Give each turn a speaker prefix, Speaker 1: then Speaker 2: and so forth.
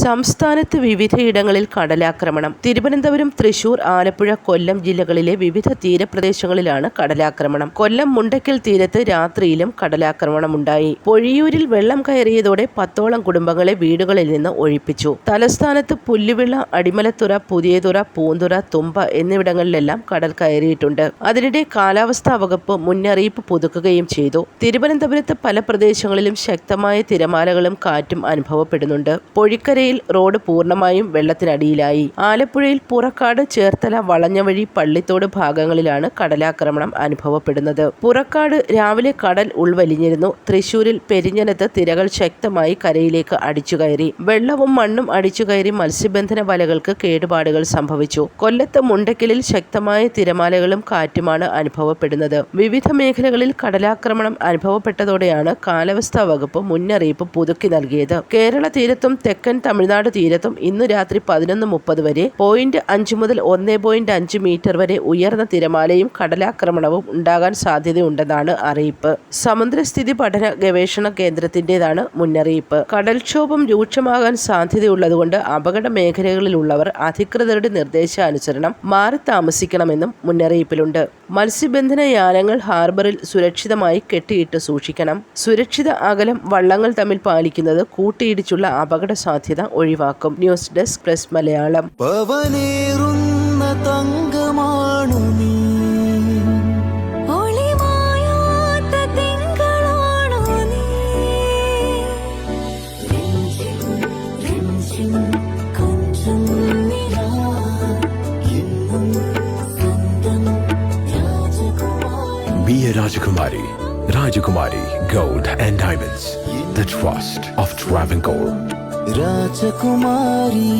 Speaker 1: സംസ്ഥാനത്ത് വിവിധയിടങ്ങളിൽ കടലാക്രമണം. തിരുവനന്തപുരം തൃശൂർ ആലപ്പുഴ കൊല്ലം ജില്ലകളിലെ വിവിധ തീരപ്രദേശങ്ങളിലാണ് കടലാക്രമണം. കൊല്ലം മുണ്ടക്കൽ തീരത്ത് രാത്രിയിലും കടലാക്രമണമുണ്ടായി. പൊഴിയൂരിൽ വെള്ളം കയറിയതോടെ പത്തോളം കുടുംബങ്ങളെ വീടുകളിൽ നിന്ന് ഒഴിപ്പിച്ചു. തലസ്ഥാനത്ത് പുല്ലുവിള അടിമലത്തുറ പുതിയതുറ പൂന്തുറ തുമ്പ എന്നിവിടങ്ങളിലെല്ലാം കടൽ കയറിയിട്ടുണ്ട്. അതിനിടെ കാലാവസ്ഥാ വകുപ്പ് മുന്നറിയിപ്പ് പുതുക്കുകയും ചെയ്തു. തിരുവനന്തപുരത്ത് പല പ്രദേശങ്ങളിലും ശക്തമായ തിരമാലകളും കാറ്റും അനുഭവപ്പെടുന്നുണ്ട്. പൊഴിക്കരയിൽ റോഡ് പൂർണമായും വെള്ളത്തിനടിയിലായി. ആലപ്പുഴയിൽ പുറക്കാട് ചേർത്തല വളഞ്ഞവഴി പള്ളിത്തോട് ഭാഗങ്ങളിലാണ് കടലാക്രമണം അനുഭവപ്പെടുന്നത്. പുറക്കാട് രാവിലെ കടൽ ഉൾവലിഞ്ഞിരുന്നു. തൃശൂരിൽ പെരിഞ്ഞനത്ത് തിരകൾ ശക്തമായി കരയിലേക്ക് അടിച്ചുകയറി. വെള്ളവും മണ്ണും അടിച്ചുകയറി മത്സ്യബന്ധന വലകൾക്ക് കേടുപാടുകൾ സംഭവിച്ചു. കൊല്ലത്ത് മുണ്ടക്കലിൽ ശക്തമായ തിരമാലകളും കാറ്റുമാണ് അനുഭവപ്പെടുന്നത്. വിവിധ മേഖലകളിൽ കടലാക്രമണം അനുഭവപ്പെട്ടതോടെയാണ് കാലാവസ്ഥാ വകുപ്പ് മുന്നറിയിപ്പ് പുതുക്കി നൽകിയത്. കേരള തീരത്തും തെക്കൻ തമിഴ്നാട് തീരത്തും ഇന്ന് രാത്രി പതിനൊന്ന് മുപ്പത് വരെ പോയിന്റ് അഞ്ച് മുതൽ ഒന്ന് പോയിന്റ് അഞ്ച് മീറ്റർ വരെ ഉയർന്ന തിരമാലയും കടലാക്രമണവും ഉണ്ടാകാൻ സാധ്യതയുണ്ടെന്നാണ് അറിയിപ്പ്. സമുദ്രസ്ഥിതി പഠന ഗവേഷണ കേന്ദ്രത്തിന്റേതാണ് മുന്നറിയിപ്പ്. കടൽക്ഷോഭം രൂക്ഷമാകാൻ സാധ്യതയുള്ളതുകൊണ്ട് അപകട മേഖലകളിലുള്ളവർ അധികൃതരുടെ നിർദ്ദേശാനുസരണം മാറി താമസിക്കണമെന്നും മുന്നറിയിപ്പിലുണ്ട്. മത്സ്യബന്ധന യാനങ്ങൾ ഹാർബറിൽ സുരക്ഷിതമായി കെട്ടിയിട്ട് സൂക്ഷിക്കണം. സുരക്ഷിത അകലം വള്ളങ്ങൾ തമ്മിൽ പാലിക്കുന്നത് കൂട്ടിയിടിച്ചുള്ള അപകട സാധ്യത ഒഴിവാക്കും ന്യൂസ് ഡെസ്ക് പ്രസ് മലയാളം
Speaker 2: തങ്കമാണു നീ
Speaker 3: Be a Rajakumari. Rajakumari Gold and Diamonds. The trust of Travancore.
Speaker 2: Rajakumari.